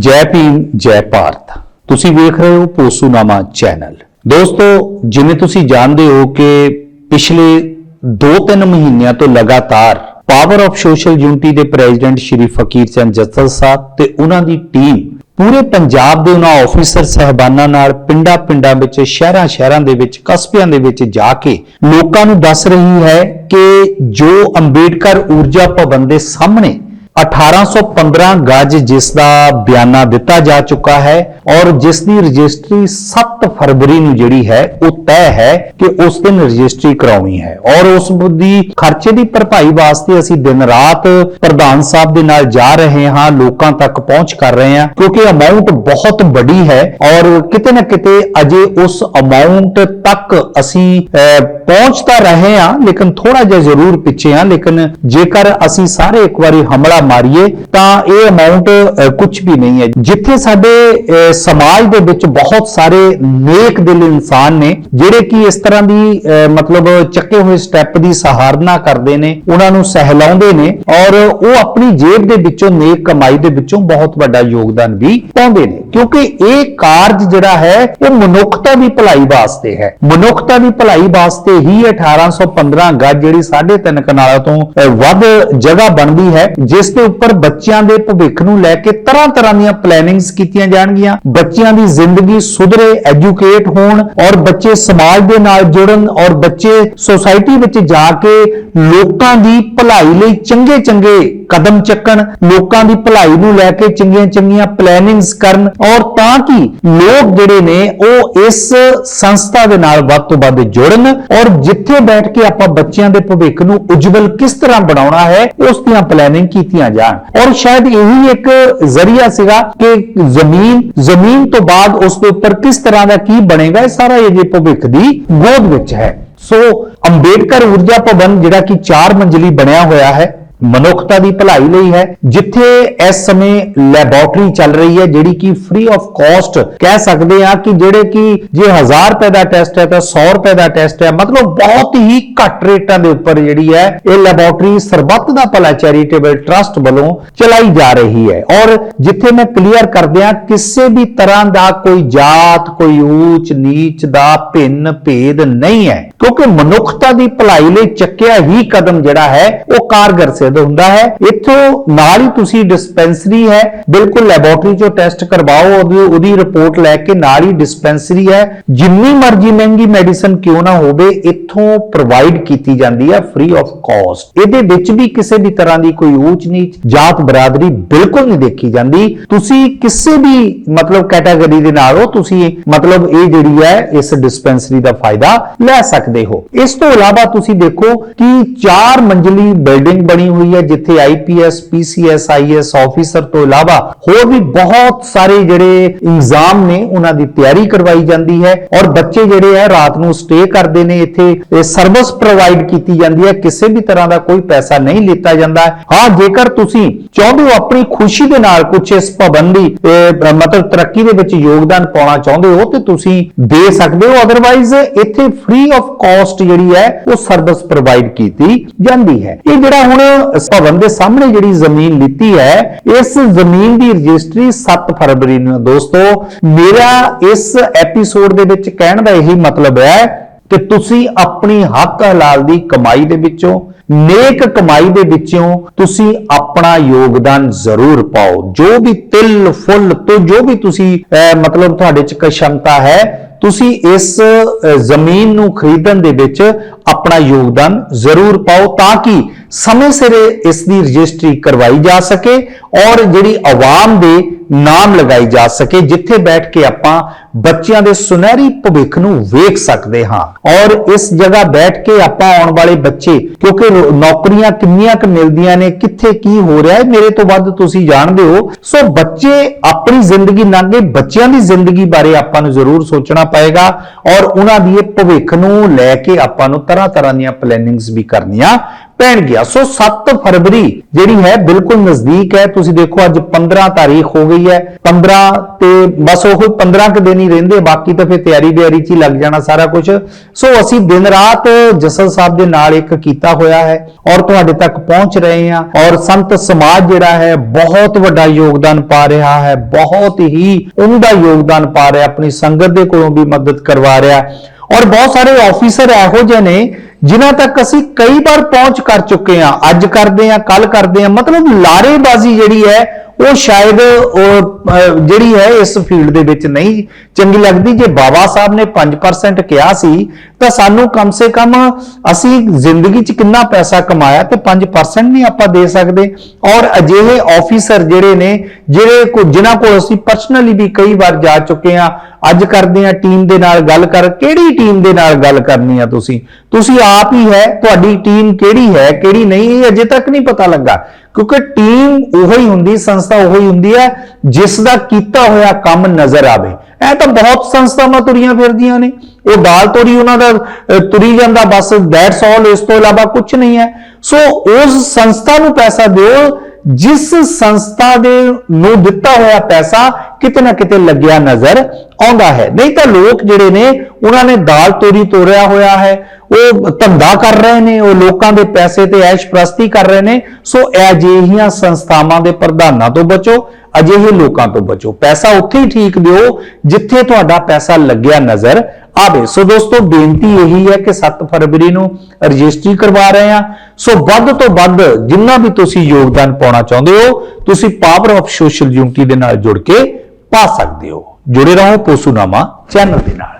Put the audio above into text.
ਜੈ ਭੀਮ, ਜੈ ਭਾਰਤ। ਤੁਸੀਂ ਵੇਖ ਰਹੇ ਹੋ ਪੋਸੂਨਾਮਾ ਚੈਨਲ। ਦੋਸਤੋ, ਜਿਵੇਂ ਤੁਸੀਂ ਜਾਣਦੇ ਹੋ ਕਿ ਪਿਛਲੇ 2-3 ਮਹੀਨਿਆਂ ਤੋਂ ਲਗਾਤਾਰ ਪਾਵਰ ਆਫ ਸੋਸ਼ਲ ਯੂਨਿਟੀ ਦੇ ਪ੍ਰੈਜ਼ੀਡੈਂਟ ਸ਼੍ਰੀ ਫਕੀਰ ਚੰਦ ਜੱਸਲ ਸਾਹਿਬ ਤੇ ਉਹਨਾਂ ਦੀ ਟੀਮ ਪੂਰੇ ਪੰਜਾਬ ਦੇ ਉਹਨਾਂ ਆਫੀਸਰ ਸਹਿਬਾਨਾਂ ਨਾਲ ਪਿੰਡਾਂ-ਪਿੰਡਾਂ ਵਿੱਚ, ਸ਼ਹਿਰਾਂ-ਸ਼ਹਿਰਾਂ ਦੇ ਵਿੱਚ, ਕਸਬਿਆਂ ਦੇ ਵਿੱਚ ਜਾ ਕੇ ਲੋਕਾਂ ਨੂੰ ਦੱਸ ਰਹੀ ਹੈ ਕਿ ਜੋ ਅੰਬੇਡਕਰ ਊਰਜਾ ਭਵਨ ਦੇ ਸਾਹਮਣੇ 1815 ਗੱਜ ਜਿਸ ਦਾ ਬਿਆਨਾ ਦਿੱਤਾ ਜਾ ਚੁੱਕਾ ਹੈ ਔਰ ਜਿਸ ਦੀ ਰਜਿਸਟਰੀ 7 ਫਰਵਰੀ ਨੂੰ ਜਿਹੜੀ ਹੈ ਉਹ ਤੈਅ ਹੈ ਕਿ ਉਸ ਦਿਨ ਰਜਿਸਟਰੀ ਕਰਾਉਣੀ ਹੈ। ਔਰ ਉਸ ਦੀ ਖਰਚੇ ਦੀ ਭਰਪਾਈ ਵਾਸਤੇ ਅਸੀਂ ਦਿਨ ਰਾਤ ਪ੍ਰਧਾਨ ਸਾਹਿਬ ਦੇ ਨਾਲ ਜਾ ਰਹੇ ਹਾਂ ਲੋਕਾਂ ਤੱਕ ਪਹੁੰਚ ਕਰ ਰਹੇ ਹਾਂ ਕਿਉਂਕਿ ਅਮਾਉਂਟ ਬਹੁਤ ਵੱਡੀ ਹੈ ਔਰ ਕਿਤੇ ਨਾ ਕਿਤੇ ਅਜੇ ਉਸ ਅਮਾਉਂਟ ਤੱਕ ਅਸੀਂ ਅਹ, ਪਹੁੰਚ ਤਾਂ ਰਹੇ ਹਾਂ ਲੇਕਿਨ ਥੋੜਾ ਜਿਹਾ ਜ਼ਰੂਰ ਪਿੱਛੇ ਹਾਂ ਲੇਕਿਨ ਜੇਕਰ ਅਸੀਂ ਸਾਰੇ ਇੱਕ ਵਾਰੀ ਹਮਲਾ ਮਾਰੀਏ, ਤਾਂ ਇਹ ਅਮਾਉਂਟ ਕੁਝ ਵੀ ਨਹੀਂ ਹੈ। ਜਿੱਥੇ ਸਾਡੇ ਸਮਾਜ ਦੇ ਵਿੱਚ ਬਹੁਤ ਸਾਰੇ ਨੇਕ ਦਿਲ ਇਨਸਾਨ ਨੇ, ਜਿਹੜੇ ਕਿ ਇਸ ਤਰ੍ਹਾਂ ਦੀ ਮਤਲਬ ਚੱਕੇ ਹੋਏ ਸਟੈਪ ਦੀ ਸਹਾਰਨਾ ਕਰਦੇ ਨੇ, ਉਹਨਾਂ ਨੂੰ ਸਹਿਲਾਉਂਦੇ ਨੇ, ਔਰ ਉਹ ਆਪਣੀ ਜੇਬ ਦੇ ਵਿੱਚੋਂ ਨੇਕ ਕਮਾਈ ਦੇ ਵਿੱਚੋਂ ਬਹੁਤ ਵੱਡਾ ਯੋਗਦਾਨ ਵੀ ਪਾਉਂਦੇ ਨੇ। ਕਿਉਂਕਿ ਇਹ ਕਾਰਜ ਜਿਹੜਾ ਹੈ, ਉਹ ਮਨੁੱਖਤਾ ਦੀ ਭਲਾਈ ਵਾਸਤੇ ਹੈ। ਮਨੁੱਖਤਾ ਦੀ ਭਲਾਈ ਵਾਸਤੇ ਹੀ 1815 ਗੱਜ ਜਿਹੜੀ 3.5 ਕਨਾਲਾਂ ਤੋਂ ਵੱਧ ਜਗ੍ਹਾ ਬਣਦੀ ਹੈ, ਜਿਸ ਦੇ ਉੱਪਰ ਬੱਚਿਆਂ ਦੇ ਭਵਿੱਖ ਨੂੰ ਲੈ ਕੇ ਤਰ੍ਹਾਂ ਤਰ੍ਹਾਂ ਦੀਆਂ ਪਲੈਨਿੰਗਸ ਕੀਤੀਆਂ ਜਾਣਗੀਆਂ। ਬੱਚਿਆਂ ਦੀ ਜ਼ਿੰਦਗੀ ਸੁਧਰੇ ਐਜੂਕੇਟ ਹੋਣ ਔਰ ਬੱਚੇ ਸਮਾਜ ਦੇ ਨਾਲ ਜੁੜਨ ਔਰ ਬੱਚੇ ਸੋਸਾਇਟੀ ਵਿੱਚ ਜਾ ਕੇ ਲੋਕਾਂ ਦੀ ਭਲਾਈ ਲਈ ਚੰਗੇ ਚੰਗੇ ਕਦਮ ਚੱਕਣ, ਲੋਕਾਂ ਦੀ ਭਲਾਈ ਨੂੰ ਲੈ ਕੇ ਚੰਗੀਆਂ ਚੰਗੀਆਂ ਪਲੈਨਿੰਗਸ ਕਰਨ ਔਰ ਤਾਂ ਕਿ ਲੋਕ ਜਿਹੜੇ ਨੇ ਉਹ ਇਸ ਸੰਸਥਾ ਦੇ ਨਾਲ ਵੱਧ ਤੋਂ ਵੱਧ ਜੁੜਨ ਔਰ ਜਿੱਥੇ ਬੈਠ ਕੇ ਆਪਾਂ ਬੱਚਿਆਂ ਦੇ ਭਵਿੱਖ ਨੂੰ ਉਜਵਲ ਕਿਸ ਤਰ੍ਹਾਂ ਬਣਾਉਣਾ ਹੈ, ਉਸ ਦੀਆਂ ਪਲੈਨਿੰਗ ਕੀਤੀ ਕੀਤੀਆਂ ਜਾਣ ਔਰ ਸ਼ਾਇਦ ਇਹੀ ਇੱਕ ਜ਼ਰੀਆ ਸੀਗਾ ਕਿ ਜ਼ਮੀਨ ਜ਼ਮੀਨ ਤੋਂ ਬਾਅਦ ਉਸ ਦੇ ਉੱਪਰ ਕਿਸ ਤਰ੍ਹਾਂ ਦਾ ਕੀ ਬਣੇਗਾ ਇਹ ਸਾਰਾ ਇਹ ਜੇ ਭਵਿੱਖ ਦੀ ਗੋਦ ਵਿੱਚ ਹੈ ਸੋ ਅੰਬੇਡਕਰ ਊਰਜਾ ਭਵਨ ਜਿਹੜਾ ਕਿ 4 ਮੰਜ਼ਲੀ ਬਣਿਆ ਹੋਇਆ ਹੈ ਮਨੁੱਖਤਾ ਦੀ ਭਲਾਈ ਲਈ ਹੈ, ਜਿੱਥੇ ਇਸ ਸਮੇਂ ਲੈਬੋਰਟਰੀ ਚੱਲ ਰਹੀ ਹੈ, ਜਿਹੜੀ ਕਿ ਫ੍ਰੀ ਆਫ ਕਾਸਟ ਕਹਿ ਸਕਦੇ ਆ ਕਿ ਜਿਹੜੇ ਕਿ ਜੇ 1000 ਰੁਪਏ ਦਾ ਟੈਸਟ ਹੈ, ਤਾਂ 100 ਰੁਪਏ ਦਾ ਟੈਸਟ ਹੈ, ਮਤਲਬ ਬਹੁਤ ਹੀ ਘੱਟ ਰੇਟਾਂ ਦੇ ਉੱਪਰ ਜਿਹੜੀ ਹੈ, ਇਹ ਲੈਬੋਰਟਰੀ ਸਰਬੱਤ ਦਾ ਭਲਾ ਚੈਰੀਟੇਬਲ ਟਰਸਟ ਵੱਲੋਂ ਚਲਾਈ ਜਾ ਰਹੀ ਹੈ। ਔਰ ਜਿੱਥੇ ਮੈਂ ਕਲੀਅਰ ਕਰਦਿਆਂ ਕਿਸੇ ਵੀ ਤਰ੍ਹਾਂ ਦਾ ਕੋਈ ਜਾਤ, ਕੋਈ ਊਚ, ਨੀਚ ਦਾ ਭਿੰਨ ਭੇਦ ਨਹੀਂ ਹੈ। ਕਿਉਂਕਿ ਮਨੁੱਖਤਾ ਦੀ ਭਲਾਈ ਲਈ ਚੱਕਿਆ ਹੀ ਕਦਮ ਜਿਹੜਾ ਹੈ, ਉਹ ਕਾਰਗਰ ਸਿੱਧ ਹੁੰਦਾ ਹੈ, ਇੱਥੋਂ ਨਾਲ ਹੀ ਤੁਸੀਂ ਡਿਸਪੈਂਸਰੀ ਹੈ, ਬਿਲਕੁਲ ਲੈਬੋਰਟਰੀ ਚੋਂ ਟੈਸਟ ਕਰਵਾਓ, ਉਹਦੀ ਰਿਪੋਰਟ ਲੈ ਕੇ ਨਾਲ ਹੀ ਡਿਸਪੈਂਸਰੀ ਹੈ। ਜਿੰਨੀ ਮਰਜ਼ੀ ਮਹਿੰਗੀ ਮੈਡੀਸਨ ਕਿਉਂ ਨਾ ਹੋਵੇ, ਇੱਥੋਂ ਪ੍ਰੋਵਾਈਡ ਕੀਤੀ ਜਾਂਦੀ ਹੈ ਫ੍ਰੀ ਆਫ ਕਾਸਟ ਇਹਦੇ ਵਿੱਚ ਵੀ ਕਿਸੇ ਵੀ ਤਰ੍ਹਾਂ ਦੀ ਕੋਈ ਊਚ ਨੀਚ ਜਾਤ ਬਰਾਦਰੀ ਬਿਲਕੁਲ ਨਹੀਂ ਦੇਖੀ ਜਾਂਦੀ। ਤੁਸੀਂ ਕਿਸੇ ਵੀ ਮਤਲਬ ਕੈਟਾਗਰੀ ਦੇ ਨਾਲ ਹੋ, ਤੁਸੀਂ ਮਤਲਬ ਇਹ ਜਿਹੜੀ ਹੈ, ਇਸ ਡਿਸਪੈਂਸਰੀ ਦਾ ਫਾਇਦਾ ਲੈ ਸਕਦੇ ਹੋ। ਇਸ ਤੋਂ ਇਲਾਵਾ ਤੁਸੀਂ ਦੇਖੋ ਕਿ 4 ਮੰਜ਼ਲੀ ਬਿਲਡਿੰਗ ਬਣੀ ਹੋਈ ਹੈ, ਜਿੱਥੇ ਆਈਪੀਐਸ ਪੀਸੀਐਸ ਆਈਐਸ ਆਫੀਸਰ ਤੋਂ ਇਲਾਵਾ ਹੋਰ ਵੀ ਬਹੁਤ ਸਾਰੇ ਜਿਹੜੇ ਇੰਜ਼ਾਮ ਨੇ, ਉਹਨਾਂ ਦੀ ਤਿਆਰੀ ਕਰਵਾਈ ਜਾਂਦੀ ਹੈ ਔਰ ਬੱਚੇ ਜਿਹੜੇ ਹੈ ਰਾਤ ਨੂੰ ਸਟੇ ਕਰਦੇ ਨੇ, ਇੱਥੇ ਸਰਵਿਸ ਪ੍ਰੋਵਾਈਡ ਕੀਤੀ ਜਾਂਦੀ ਹੈ। ਕਿਸੇ ਵੀ ਤਰ੍ਹਾਂ ਦਾ ਕੋਈ ਪੈਸਾ ਨਹੀਂ ਲਿੱਤਾ ਜਾਂਦਾ। ਹਾਂ, ਜੇਕਰ ਤੁਸੀਂ ਚਾਹੁੰਦੇ ਹੋ ਆਪਣੀ ਖੁਸ਼ੀ ਦੇ ਨਾਲ ਕੁਝ ਇਸ ਭਵਨ ਦੀ ਮਤਲਬ ਤਰੱਕੀ ਦੇ ਵਿੱਚ ਯੋਗਦਾਨ ਪਾਉਣਾ ਚਾਹੁੰਦੇ ਹੋ, ਤੇ ਤੁਸੀਂ ਦੇ ਸਕਦੇ ਹੋ। ਅਦਰਵਾਈਜ਼ ਇੱਥੇ ਫ੍ਰੀ ਆਫ ਕਾਸਟ ਜਿਹੜੀ ਹੈ, ਉਹ ਸਰਵਿਸ ਪ੍ਰੋਵਾਈਡ ਕੀਤੀ ਜਾਂਦੀ ਹੈ। ਇਹ ਜਿਹੜਾ ਹੁਣ ਭਵਨ ਦੇ ਸਾਹਮਣੇ ਜਿਹੜੀ ਜ਼ਮੀਨ ਲਿੱਤੀ ਹੈ ਇਸ ਜ਼ਮੀਨ ਦੀ ਰਜਿਸਟਰੀ 7 ਫਰਵਰੀ ਨੂੰ ਦੋਸਤੋ ਮੇਰਾ ਇਸ ਐਪੀਸੋਡ ਦੇ ਵਿੱਚ ਕਹਿਣ ਦਾ ਇਹੀ ਮਤਲਬ ਹੈ ਕਿ ਤੁਸੀਂ ਆਪਣੀ ਹੱਕ ਹਲਾਲ ਦੀ ਕਮਾਈ ਦੇ ਵਿੱਚੋਂ ਨੇਕ ਕਮਾਈ ਦੇ ਵਿੱਚੋਂ ਤੁਸੀਂ ਆਪਣਾ ਯੋਗਦਾਨ ਜ਼ਰੂਰ ਪਾਓ। ਜੋ ਵੀ ਤਿਲ ਫੁੱਲ ਤੋਂ ਜੋ ਵੀ ਤੁਸੀਂ ਅਹ, ਮਤਲਬ ਤੁਹਾਡੇ ਚ ਕਸ਼ਮਤਾ ਹੈ ਤੁਸੀਂ ਇਸ ਜ਼ਮੀਨ ਨੂੰ ਖਰੀਦਣ ਦੇ ਵਿੱਚ ਆਪਣਾ ਯੋਗਦਾਨ ਜ਼ਰੂਰ ਪਾਓ ਤਾਂ ਕਿ ਸਮੇਂ ਸਿਰ ਇਸ ਦੀ ਰਜਿਸਟਰੀ ਕਰਵਾਈ ਜਾ ਸਕੇ ਔਰ ਜਿਹੜੀ ਆਵਾਮ ਦੇ ਨਾਮ ਲਗਾਈ ਜਾ ਸਕੇ, ਜਿੱਥੇ ਬੈਠ ਕੇ ਆਪਾਂ ਬੱਚਿਆਂ ਦੇ ਸੁਨਹਿਰੀ ਭਵਿੱਖ ਨੂੰ ਵੇਖ ਸਕਦੇ ਹਾਂ। ਔਰ ਇਸ ਜਗ੍ਹਾ ਬੈਠ ਕੇ ਆਪਾਂ ਆਉਣ ਵਾਲੇ ਬੱਚੇ, ਕਿਉਂਕਿ ਨੌਕਰੀਆਂ ਕਿੰਨੀਆਂ ਕੁ ਮਿਲਦੀਆਂ ਨੇ, ਕਿੱਥੇ ਕੀ ਹੋ ਰਿਹਾ ਹੈ, ਮੇਰੇ ਤੋਂ ਵੱਧ ਤੁਸੀਂ ਜਾਣਦੇ ਹੋ। ਸੋ ਬੱਚੇ ਆਪਣੀ ਜ਼ਿੰਦਗੀ ਲੰਘੇ ਬੱਚਿਆਂ ਦੀ ਜ਼ਿੰਦਗੀ ਬਾਰੇ ਆਪਾਂ ਨੂੰ ਜ਼ਰੂਰ ਸੋਚਣਾ ਪਏਗਾ ਔਰ ਉਹਨਾਂ ਦੀ ਇਹ ਭਵਿੱਖ ਨੂੰ ਲੈ ਕੇ ਆਪਾਂ ਨੂੰ ਤਰ੍ਹਾਂ ਤਰ੍ਹਾਂ ਦੀਆਂ ਪਲੈਨਿੰਗਸ ਵੀ ਕਰਨੀਆਂ ਪੈਣ ਗਿਆ ਸੋ 7 ਫਰਵਰੀ ਜਿਹੜੀ ਹੈ ਬਿਲਕੁਲ ਨਜ਼ਦੀਕ ਹੈ। ਤੁਸੀਂ ਦੇਖੋ ਅੱਜ 15 ਤਾਰੀਖ ਹੋ ਗਈ ਹੈ। 15 ਤੇ ਬਸ ਉਹ 15 ਕੁ ਦਿਨ ਹੀ ਰਹਿੰਦੇ, ਬਾਕੀ ਤਾਂ ਫਿਰ ਤਿਆਰੀ ਬਿਆਰੀ ਚ ਹੀ ਲੱਗ ਜਾਣਾ ਸਾਰਾ ਕੁਝ ਸੋ ਅਸੀਂ ਦਿਨ ਰਾਤ ਜਸਲ ਸਾਹਿਬ ਦੇ ਨਾਲ ਇੱਕ ਕੀਤਾ ਹੋਇਆ ਹੈ ਔਰ ਤੁਹਾਡੇ ਤੱਕ ਪਹੁੰਚ ਰਹੇ ਹਾਂ ਔਰ ਸੰਤ ਸਮਾਜ ਜਿਹੜਾ ਹੈ ਬਹੁਤ ਵੱਡਾ ਯੋਗਦਾਨ ਪਾ ਰਿਹਾ ਹੈ। ਬਹੁਤ ਹੀ ਉਹਦਾ ਯੋਗਦਾਨ ਪਾ ਰਿਹਾ, ਆਪਣੀ ਸੰਗਤ ਦੇ ਕੋਲੋਂ ਵੀ ਮਦਦ ਕਰਵਾ ਰਿਹਾ। ਔਰ ਬਹੁਤ ਸਾਰੇ ਆਫੀਸਰ ਇਹੋ ਜਿਹੇ ਨੇ ਜਿਨ੍ਹਾਂ ਤੱਕ ਅਸੀਂ ਕਈ ਵਾਰ ਪਹੁੰਚ ਕਰ ਚੁੱਕੇ ਹਾਂ, ਅੱਜ ਕਰਦੇ ਹਾਂ ਕੱਲ ਕਰਦੇ ਹਾਂ, ਮਤਲਬ ਲਾਰੇਬਾਜ਼ੀ ਜਿਹੜੀ ਹੈ ਉਹ ਸ਼ਾਇਦ ਉਹ ਜਿਹੜੀ ਹੈ ਇਸ ਫੀਲਡ ਦੇ ਵਿੱਚ ਨਹੀਂ। ਚੰਗੀ ਲੱਗਦੀ ਜੇ ਬਾਬਾ ਸਾਹਿਬ ਨੇ 5% ਕਿਹਾ ਸੀ, ਤਾਂ ਸਾਨੂੰ ਕਮ ਸੇ ਕਮ ਅਸੀਂ ਜ਼ਿੰਦਗੀ 'ਚ ਕਿੰਨਾ ਪੈਸਾ ਕਮਾਇਆ ਤੇ 5% ਨਹੀਂ ਆਪਾਂ ਦੇ ਸਕਦੇ। ਔਰ ਅਜਿਹੇ ਆਫੀਸਰ ਜਿਹੜੇ ਨੇ, ਜਿਹੜੇ ਕੋ, ਜਿਨ੍ਹਾਂ ਕੋਲ ਅਸੀਂ ਪਰਸਨਲੀ ਵੀ ਕਈ ਵਾਰ ਜਾ ਚੁੱਕੇ ਹਾਂ, ਅੱਜ ਕਰਦੇ ਆ ਟੀਮ ਦੇ ਨਾਲ ਗੱਲ ਕਰ, ਕਿਹੜੀ ਟੀਮ ਦੇ ਨਾਲ ਗੱਲ ਕਰਨੀ ਆ ਤੁਸੀਂ? ਤੁਸੀਂ ਆਪ ਹੀ ਹੈ, ਤੁਹਾਡੀ ਟੀਮ ਕਿਹੜੀ ਹੈ, ਕਿਹੜੀ ਨਹੀਂ, ਇਹ ਅਜੇ ਤੱਕ ਨਹੀਂ ਪਤਾ ਲੱਗਾ। ਕਿਉਂਕਿ ਟੀਮ ਉਹੀ ਹੁੰਦੀ, ਸੰਸਥਾ ਉਹੀ ਹੁੰਦੀ ਹੈ ਜਿਸ ਦਾ ਕੀਤਾ ਹੋਇਆ ਕੰਮ ਨਜ਼ਰ ਆਵੇ। ਇਹ ਤਾਂ ਬਹੁਤ ਸੰਸਥਾਵਾਂ ਤੁਰੀਆਂ ਫਿਰਦੀਆਂ ਨੇ। ਉਹ ਦਾਲ ਤੋਰੀ ਉਹਨਾਂ ਦਾ ਤੁਰੀ ਜਾਂਦਾ, ਬਸ ਦੈਟਸ ਆਲ ਇਸ ਤੋਂ ਇਲਾਵਾ ਕੁਝ ਨਹੀਂ ਹੈ। ਸੋ ਉਸ ਸੰਸਥਾ ਨੂੰ ਪੈਸਾ ਦਿਓ, ਜਿਸ ਸੰਸਥਾ ਦੇ ਨੂੰ ਦਿੱਤਾ ਹੋਇਆ ਪੈਸਾ ਕਿਤੇ ਨਾ ਕਿਤੇ ਲੱਗਿਆ ਨਜ਼ਰ ਆਉਂਦਾ ਹੈ। ਨਹੀਂ ਤਾਂ ਲੋਕ ਜਿਹੜੇ ਨੇ, ਉਹਨਾਂ ਨੇ ਦਾਲ ਤੋਰੀ ਤੋੜਿਆ ਹੋਇਆ ਹੈ। ਉਹ ਧੰਦਾ ਕਰ ਰਹੇ ਨੇ, ਉਹ ਲੋਕਾਂ ਦੇ ਪੈਸੇ ਤੇ ਐਸ਼ ਪ੍ਰਸਤੀ ਕਰ ਰਹੇ ਨੇ। ਸੋ ਅਜਿਹੀਆਂ ਸੰਸਥਾਵਾਂ ਦੇ ਪ੍ਰਧਾਨਾਂ ਤੋਂ ਬਚੋ, ਅਜਿਹੇ ਲੋਕਾਂ ਤੋਂ ਬਚੋ। ਪੈਸਾ ਉੱਥੇ ਹੀ ਠੀਕ ਦਿਓ, ਜਿੱਥੇ ਤੁਹਾਡਾ ਪੈਸਾ ਲੱਗਿਆ ਨਜ਼ਰ ਆਵੇ। ਸੋ ਦੋਸਤੋ, ਬੇਨਤੀ ਇਹੀ ਹੈ ਕਿ 7 ਫਰਵਰੀ ਨੂੰ ਰਜਿਸਟਰੀ ਕਰਵਾ ਰਹੇ ਹਾਂ। ਸੋ ਵੱਧ ਤੋਂ ਵੱਧ ਜਿੰਨਾ ਵੀ ਤੁਸੀਂ ਯੋਗਦਾਨ ਪਾਉਣਾ ਚਾਹੁੰਦੇ ਹੋ, ਤੁਸੀਂ ਪਾਵਰ ਆਫ ਸੋਸ਼ਲ ਯੂਨਿਟੀ ਦੇ ਨਾਲ ਜੁੜ ਕੇ ਪਾ ਸਕਦੇ ਹੋ। ਜੁੜੇ ਰਹੋ ਪੋਸੂਨਾਮਾ ਚੈਨਲ ਦੇ ਨਾਲ।